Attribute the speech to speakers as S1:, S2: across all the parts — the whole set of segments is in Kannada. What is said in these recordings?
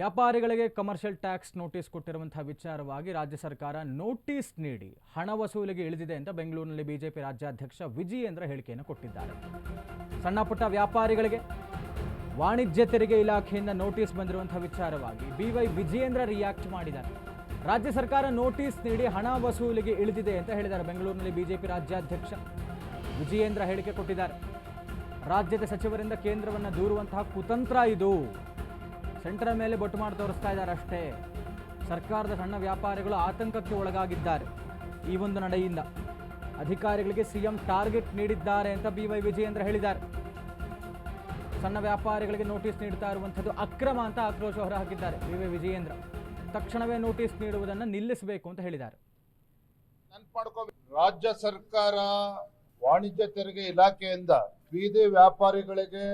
S1: ವ್ಯಾಪಾರಿಗಳಿಗೆ ಕಮರ್ಷಿಯಲ್ ಟ್ಯಾಕ್ಸ್ ನೋಟಿಸ್ ಕೊಟ್ಟಿರುವಂತಹ ವಿಚಾರವಾಗಿ ರಾಜ್ಯ ಸರ್ಕಾರ ನೋಟಿಸ್ ನೀಡಿ ಹಣ ವಸೂಲಿಗೆ ಇಳಿದಿದೆ ಅಂತ ಬೆಂಗಳೂರಿನಲ್ಲಿ ಬಿಜೆಪಿ ರಾಜ್ಯಾಧ್ಯಕ್ಷ ವಿಜಯೇಂದ್ರ ಹೇಳಿಕೆಯನ್ನು ಕೊಟ್ಟಿದ್ದಾರೆ. ಸಣ್ಣ ಪುಟ್ಟ ವ್ಯಾಪಾರಿಗಳಿಗೆ, ವಾಣಿಜ್ಯ ತೆರಿಗೆ ಇಲಾಖೆಯಿಂದ ನೋಟಿಸ್ ಬಂದಿರುವಂತಹ ವಿಚಾರವಾಗಿ ಬಿವೈ ವಿಜಯೇಂದ್ರ ರಿಯಾಕ್ಟ್ ಮಾಡಿದ್ದಾರೆ. ರಾಜ್ಯ ಸರ್ಕಾರ ನೋಟಿಸ್ ನೀಡಿ ಹಣ ವಸೂಲಿಗೆ ಇಳಿದಿದೆ ಅಂತ ಹೇಳಿದ್ದಾರೆ ಬೆಂಗಳೂರಿನಲ್ಲಿ ಬಿಜೆಪಿ ರಾಜ್ಯಾಧ್ಯಕ್ಷ ವಿಜಯೇಂದ್ರ ಹೇಳಿಕೆ ಕೊಟ್ಟಿದ್ದಾರೆ. ರಾಜ್ಯದ ಸಚಿವರಿಂದ ಕೇಂದ್ರವನ್ನು ದೂರುವಂತಹ ಕುತಂತ್ರ ಇದು. ಸೆಂಟರ್ ಮೇಲೆ ಬೊಟ್ಟು ಮಾಡಿ ತೋರಿಸ್ತಾ ಇದ್ದಾರೆ ಅಷ್ಟೇ. ಸರ್ಕಾರದ ಸಣ್ಣ ವ್ಯಾಪಾರಿಗಳು ಆತಂಕಕ್ಕೆ ಒಳಗಾಗಿದ್ದಾರೆ ಈ ಒಂದು ನಡೆಯಿಂದ. ಅಧಿಕಾರಿಗಳಿಗೆ ಸಿಎಂ ಟಾರ್ಗೆಟ್ ನೀಡಿದ್ದಾರೆ ಅಂತ ಬಿ ವೈ ವಿಜಯೇಂದ್ರ ಹೇಳಿದ್ದಾರೆ. ಸಣ್ಣ ವ್ಯಾಪಾರಿಗಳಿಗೆ ನೋಟಿಸ್ ನೀಡ್ತಾ ಇರುವಂಥದ್ದು ಅಕ್ರಮ ಅಂತ ಆಕ್ರೋಶ ಹೊರಹಾಕಿದ್ದಾರೆ ಬಿ ವೈ ವಿಜಯೇಂದ್ರ. ತಕ್ಷಣವೇ ನೋಟಿಸ್ ನೀಡುವುದನ್ನು ನಿಲ್ಲಿಸಬೇಕು ಅಂತ ಹೇಳಿದ್ದಾರೆ.
S2: ರಾಜ್ಯ ಸರ್ಕಾರ ವಾಣಿಜ್ಯ ತೆರಿಗೆ ಇಲಾಖೆಯಿಂದ ಬೀದಿ ವ್ಯಾಪಾರಿಗಳಿಗೆ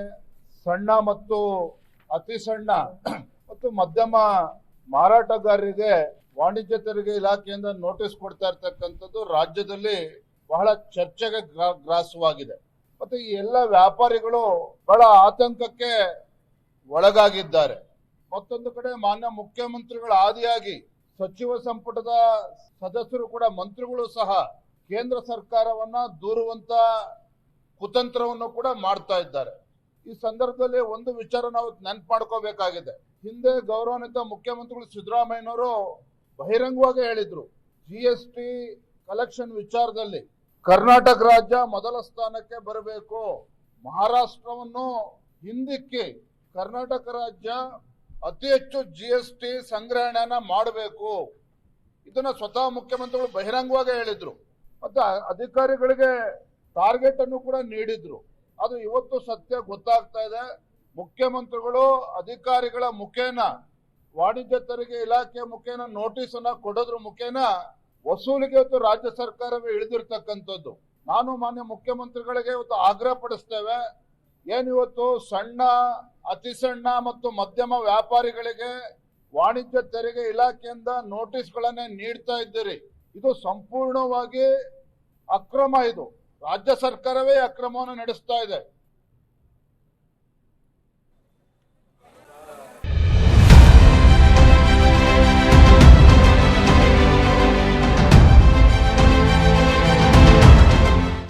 S2: ಸಣ್ಣ ಮತ್ತು ಅತಿ ಸಣ್ಣ ಮತ್ತು ಮಧ್ಯಮ ಮಾರಾಟಗಾರರಿಗೆ, ವಾಣಿಜ್ಯ ತೆರಿಗೆ ಇಲಾಖೆಯಿಂದ ನೋಟಿಸ್ ಕೊಡ್ತಾ ಇರ್ತಕ್ಕಂಥದ್ದು ರಾಜ್ಯದಲ್ಲಿ ಬಹಳ ಚರ್ಚೆಗೆ ಗ್ರಾಸವಾಗಿದೆ. ಮತ್ತು ಈ ಎಲ್ಲ ವ್ಯಾಪಾರಿಗಳು ಬಹಳ ಆತಂಕಕ್ಕೆ ಒಳಗಾಗಿದ್ದಾರೆ. ಮತ್ತೊಂದು ಕಡೆ ಮಾನ್ಯ ಮುಖ್ಯಮಂತ್ರಿಗಳ ಆದಿಯಾಗಿ ಸಚಿವ ಸಂಪುಟದ ಸದಸ್ಯರು ಕೂಡ, ಮಂತ್ರಿಗಳು ಸಹ ಕೇಂದ್ರ ಸರ್ಕಾರವನ್ನ ದೂರುವಂತ ಕುತಂತ್ರವನ್ನು ಕೂಡ ಮಾಡ್ತಾ ಇದ್ದಾರೆ. ಈ ಸಂದರ್ಭದಲ್ಲಿ ಒಂದು ವಿಚಾರ ನಾವು ನೆನ್ಪು ಮಾಡ್ಕೋಬೇಕಾಗಿದೆ. ಹಿಂದೆ ಗೌರವಾನ್ವಿತ ಮುಖ್ಯಮಂತ್ರಿಗಳು ಸಿದ್ದರಾಮಯ್ಯನವರು ಬಹಿರಂಗವಾಗಿ ಹೇಳಿದ್ರು ಜಿ ಎಸ್ ಟಿ ಕಲೆಕ್ಷನ್ ವಿಚಾರದಲ್ಲಿ ಕರ್ನಾಟಕ ರಾಜ್ಯ ಮೊದಲ ಸ್ಥಾನಕ್ಕೆ ಬರಬೇಕು. ಮಹಾರಾಷ್ಟ್ರವನ್ನು ಹಿಂದಿಕ್ಕಿ ಕರ್ನಾಟಕ ರಾಜ್ಯ ಅತಿ ಹೆಚ್ಚು ಜಿ ಎಸ್ ಟಿ ಸಂಗ್ರಹಣೆಯನ್ನ ಮಾಡಬೇಕು. ಇದನ್ನ ಸ್ವತಃ ಮುಖ್ಯಮಂತ್ರಿಗಳು ಬಹಿರಂಗವಾಗಿ ಹೇಳಿದ್ರು. ಮತ್ತೆ ಅಧಿಕಾರಿಗಳಿಗೆ ಟಾರ್ಗೆಟ್ ಅನ್ನು ಕೂಡ ನೀಡಿದ್ರು. ಅದು ಇವತ್ತು ಸತ್ಯ ಗೊತ್ತಾಗ್ತಾ ಇದೆ. ಮುಖ್ಯಮಂತ್ರಿಗಳು ಅಧಿಕಾರಿಗಳ ಮುಖೇನ, ವಾಣಿಜ್ಯ ತೆರಿಗೆ ಇಲಾಖೆ ಮುಖೇನ ನೋಟಿಸ್ ಅನ್ನ ಕೊಡೋದ್ರ ಮುಖೇನ ವಸೂಲಿಗೆ ಇವತ್ತು ರಾಜ್ಯ ಸರ್ಕಾರವೇ ಇಳಿದಿರ್ತಕ್ಕಂಥದ್ದು. ನಾನು ಮಾನ್ಯ ಮುಖ್ಯಮಂತ್ರಿಗಳಿಗೆ ಇವತ್ತು ಆಗ್ರಹ ಪಡಿಸ್ತೇವೆ. ಏನಿವತ್ತು ಸಣ್ಣ ಅತಿ ಸಣ್ಣ ಮತ್ತು ಮಧ್ಯಮ ವ್ಯಾಪಾರಿಗಳಿಗೆ ವಾಣಿಜ್ಯ ತೆರಿಗೆ ಇಲಾಖೆಯಿಂದ ನೋಟಿಸ್ಗಳನ್ನೇ ನೀಡ್ತಾ ಇದ್ದೀರಿ. ಇದು ಸಂಪೂರ್ಣವಾಗಿ ಅಕ್ರಮ ಇದು. ರಾಜ್ಯ ಸರ್ಕಾರವೇ ಅಕ್ರಮವನ್ನು ನಡೆಸ್ತಾ ಇದೆ.